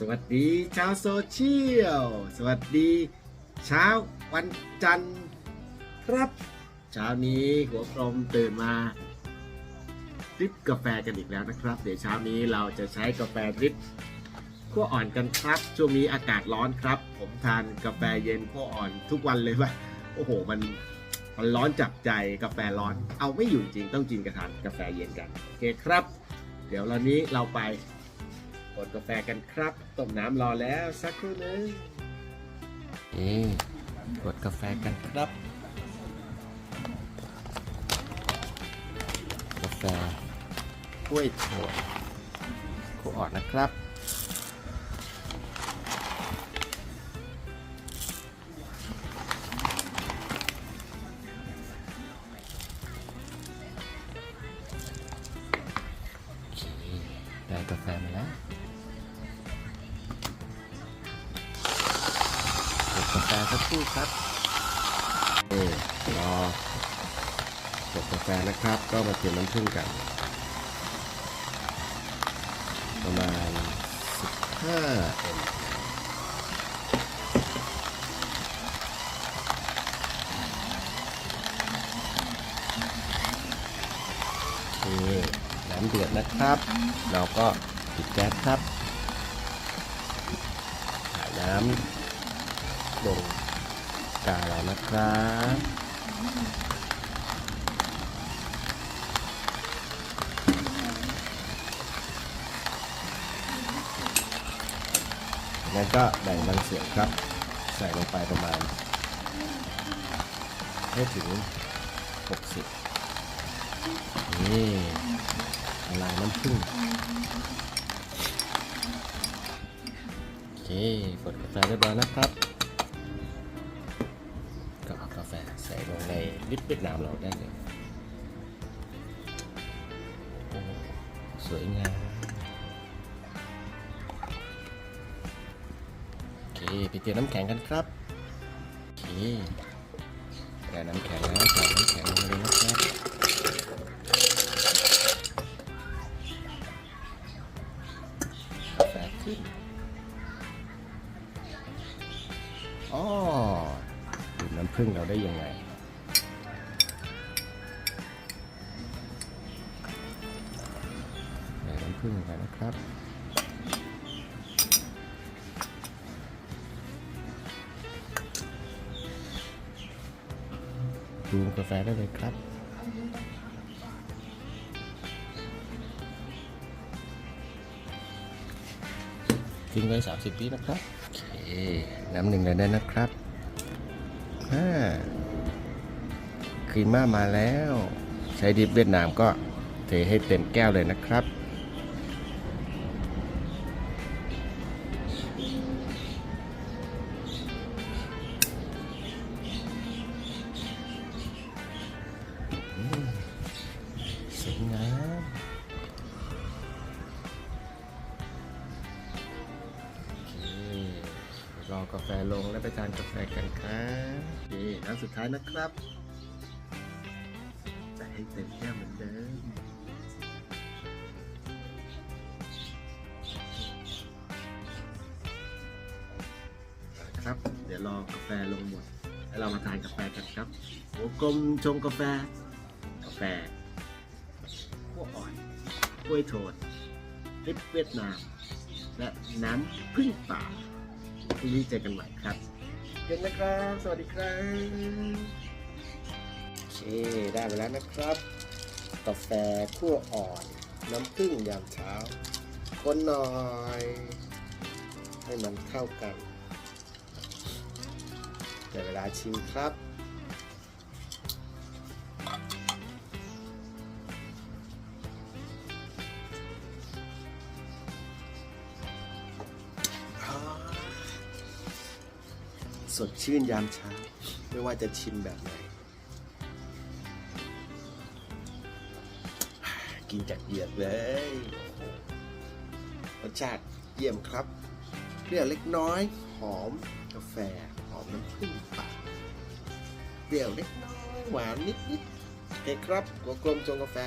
สวัสดีชาวโซเชียล สวัสดีเช้าวันจันทร์ครับเช้านี้หัวกลมตื่นมาดริปกาแฟกันอีกแล้วนะครับ เดี๋ยวเช้านี้เราจะใช้กาแฟดริปขั้วอ่อนกันครับ ช่วงนี้อากาศร้อนครับ ผมทานกาแฟเย็นขั้วอ่อนทุกวันเลยว่าโอ้โหมันมันร้อนจับใจกาแฟร้อน เอาไม่อยู่จริงต้องกินกระทานกาแฟเย็นกันโอเคครับ เดี๋ยววันนี้เราไป กดกาแฟกันครับ ต้มน้ำรอแล้วสักครู่นึงนี่กดกาแฟกันครับ กาแฟกล้วยถั่วคู่อ่อนนะครับได้กาแฟมาแล้วาแฟสักครู่ครับเออรอกดกาแฟนะครับ ก็มาเตรียมน้ำผึ้งกัน ประมาณ 15เอ็มโอเคน้ำเดือดนะครับ เราก็ปิดแก๊สครับใส่น้ำ ลงกาเรานะครับงั้นก็แบ่งบางส่วนครับ ใส่ลงไปประมาณให้ถึง 60 นี่ละลายน้ำผึ้งโอเคกดกาแฟเรียบร้อยนะครับ ลิปเวียดนามเราได้เลยโอ้สวยงามโอเคไปเตรียมน้ำแข็งกันครับโอเคได้น้ำแข็งแล้วใส่น้ำแข็งลงเลยนะครับกาแฟขึ้นอ๋อดื่มน้ำผึ้งเราได้ยังไง ใส่งลงไปนะครับปรุงกาแฟได้เลยครับทิ้งไว้ 30วินะครับ โอเค น้ำหนึ่งเลยได้นะครับอ่าครีมม่ามาแล้ว ใช้ดิบเวียดนามก็เทให้เต็มแก้วเลยนะครับ รอกาแฟลงแล้วไปทานกาแฟกันครับนี่น้ำสุดท้ายนะครับใส่ให้เต็มแก้วเหมือนเดิมครับ เดี๋ยวรอกาแฟลงหมดแล้วเรามาทานกาแฟกันครับหัวกลมชงกาแฟ กาแฟขั้วอ่อนกล้วยโทนลิปเวียดนาม และน้ำพึ่งป่า พรุ่งนี้เจอกันใหม่ครับเย็นนะครับ สวัสดีครับโอเคได้ไปแล้วนะครับ กาแฟขั้วอ่อน น้ำผึ้งยามเช้า คนหน่อย ให้มันเข้ากันแต่เวลาชิมครับ สดชื่นยามเช้า ไม่ว่าจะชิมแบบไหน กินจากเหยือกเลยรสชาติเยี่ยมครับเปรี้ยวเล็กน้อย หอมกาแฟ หอมน้ำผึ้งป่าเปรี้ยวเล็กน้อย หวานนิดๆโอเคครับหัวกลมชงกาแฟ